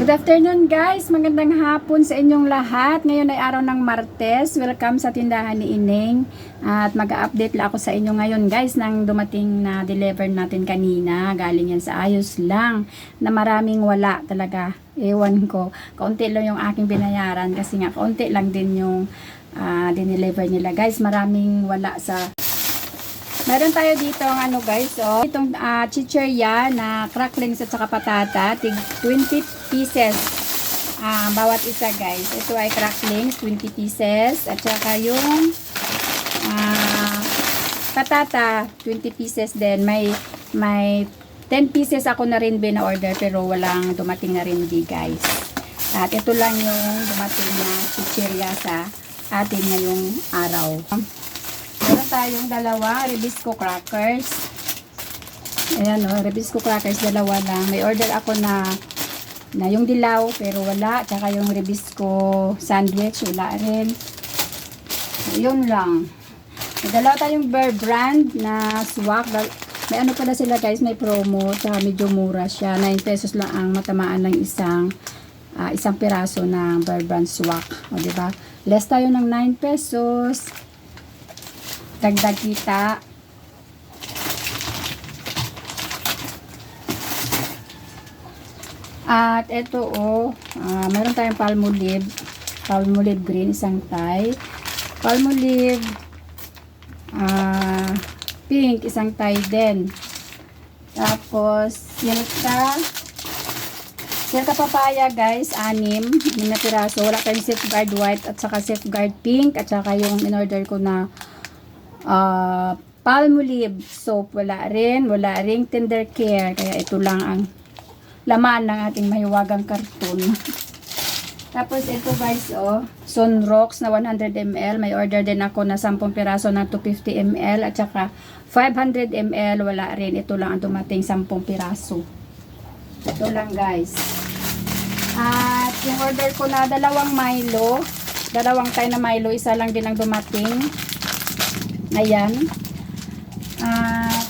Good afternoon guys, magandang hapon sa inyong lahat. Ngayon ay araw ng Martes. Welcome sa tindahan ni Ining. At mag-update lang ako sa inyo ngayon guys nang dumating na deliver natin kanina. Galing yan sa ayos lang na maraming wala talaga. Ewan ko. Kaunti lang yung aking binayaran kasi nga kaunti lang din yung ah, dineliver nila guys. Maraming wala sa Meron tayo dito ang ano guys, oh. Itong uh, chicherya na cracklings at saka patata, tig 20 pieces. Ah, bawat isa guys. Ito ay cracklings, 20 pieces. At saka yung ah, patata, 20 pieces din. May may 10 pieces ako na rin bina-order pero walang dumating na rin di guys. At ito lang yung dumating na chicherya sa atin ngayong araw. Tayong dalawa Rebisco crackers. Ayan o, Rebisco crackers, dalawa lang. May order ako na na yung dilaw, pero wala. Tsaka yung Rebisco sandwich, wala rin. So, yun lang. May dalawa tayong Bear brand na swak. May ano pala sila guys, may promo. Tsaka medyo mura siya. 9 pesos lang ang matamaan ng isang ah, isang piraso ng Bear brand swak. O, diba? Less tayo ng 9 pesos dagdag kita. At ito oh, ah, meron tayong palmolive. Palmolive green, isang tie. Palmolive ah, pink, isang tie din. Tapos, silka. Silka papaya guys, anim. Anim na. Wala tayong safeguard white at saka safeguard pink. At saka yung in-order ko na uh, palmolive soap wala rin. Wala ring tender care. Kaya ito lang ang laman ng ating mahiwagang karton. Tapos ito guys oh sunrocks na 100 ml may order din ako na 10 piraso ng 250 ml at saka 500 ml wala rin. Ito lang ang dumating 10 piraso. Ito lang guys. At yung order ko na dalawang Milo. Dalawang tayo na Milo. Isa lang din ang dumating Ayan. Ah,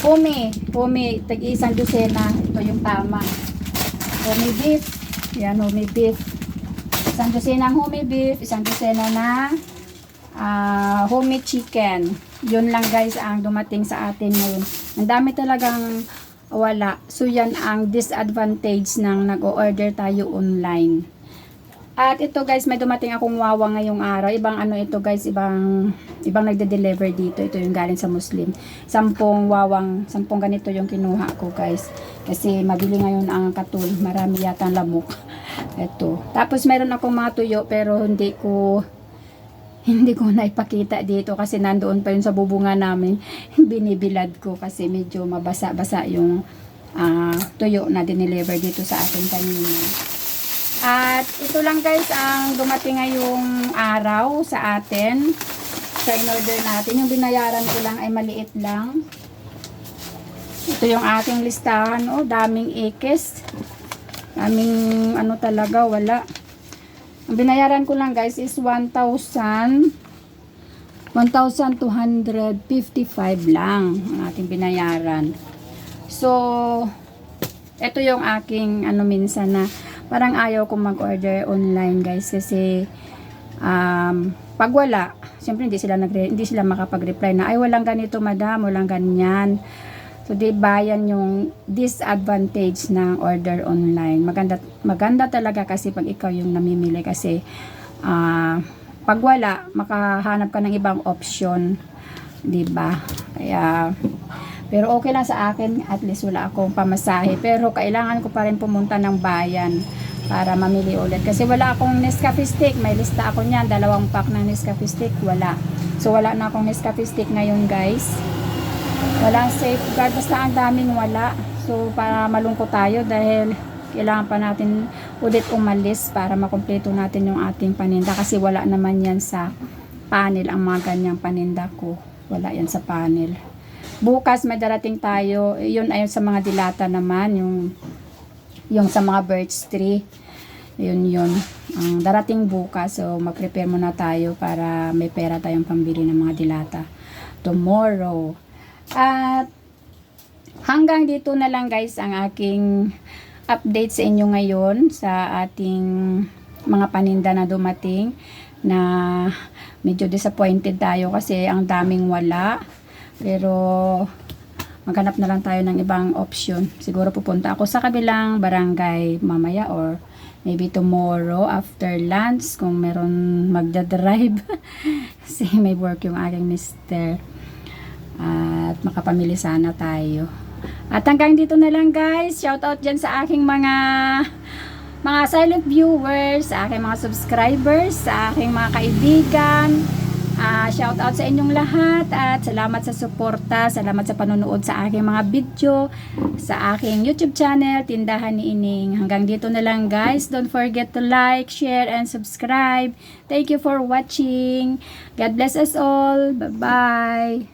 Pumi. Pumi. Tag-isang dosena. Ito yung tama. Humi beef. Ayan, humi beef. Isang dosena ng humi beef. Isang dosena na ah, humi chicken. Yun lang guys ang dumating sa atin ngayon. Ang dami talagang wala. So yan ang disadvantage ng nag-order tayo online. At ito guys, may dumating akong wawa ngayong araw. Ibang ano ito guys, ibang ibang nagde-deliver dito. Ito yung galing sa Muslim. Sampung wawang, sampung ganito yung kinuha ko guys. Kasi mabili ngayon ang katul. Marami yata lamok. Ito. Tapos meron akong mga tuyo pero hindi ko hindi ko na ipakita dito kasi nandoon pa yun sa bubunga namin. Binibilad ko kasi medyo mabasa-basa yung ah, tuyo na dineliver dito sa atin kanina. At ito lang guys ang dumating ngayong araw sa atin. Sa in-order natin. Yung binayaran ko lang ay maliit lang. Ito yung ating listahan. Oh, daming ikes. Daming ano talaga, wala. Ang binayaran ko lang guys is 1,000 1,255 lang ang ating binayaran. So, ito yung aking ano minsan na parang ayaw kong mag-order online guys kasi um, pag wala, siyempre hindi sila nagre hindi sila makapag-reply na ay walang ganito madam, walang ganyan. So di ba yan yung disadvantage ng order online. Maganda maganda talaga kasi pag ikaw yung namimili kasi ah pag wala, makahanap ka ng ibang option, 'di ba? Kaya pero okay lang sa akin, at least wala akong pamasahe. Pero kailangan ko pa rin pumunta ng bayan para mamili ulit. Kasi wala akong Nescafe stick. May lista ako niyan. Dalawang pack ng Nescafe stick. Wala. So wala na akong Nescafe stick ngayon guys. Walang safeguard. Basta ang daming wala. So para malungkot tayo dahil kailangan pa natin ulit umalis para makumpleto natin yung ating paninda. Kasi wala naman yan sa panel ang mga ganyang paninda ko. Wala yan sa panel. Bukas may darating tayo. Yun ay sa mga dilata naman. Yung yung sa mga birch tree. Yun yun. Ang darating bukas. So mag-prepare muna tayo para may pera tayong pambili ng mga dilata. Tomorrow. At hanggang dito na lang guys ang aking update sa inyo ngayon sa ating mga paninda na dumating na medyo disappointed tayo kasi ang daming wala. Pero maghanap na lang tayo ng ibang option. Siguro pupunta ako sa kabilang barangay mamaya or maybe tomorrow after lunch kung meron magdadrive. kasi may work yung aking mister. At makapamili sana tayo. At hanggang dito na lang guys. Shout out dyan sa aking mga mga silent viewers, sa aking mga subscribers, sa aking mga kaibigan. Ah, shout out sa inyong lahat at salamat sa suporta, salamat sa panonood sa aking mga video, sa aking YouTube channel, Tindahan ni Ining. Hanggang dito na lang guys. Don't forget to like, share, and subscribe. Thank you for watching. God bless us all. Bye-bye.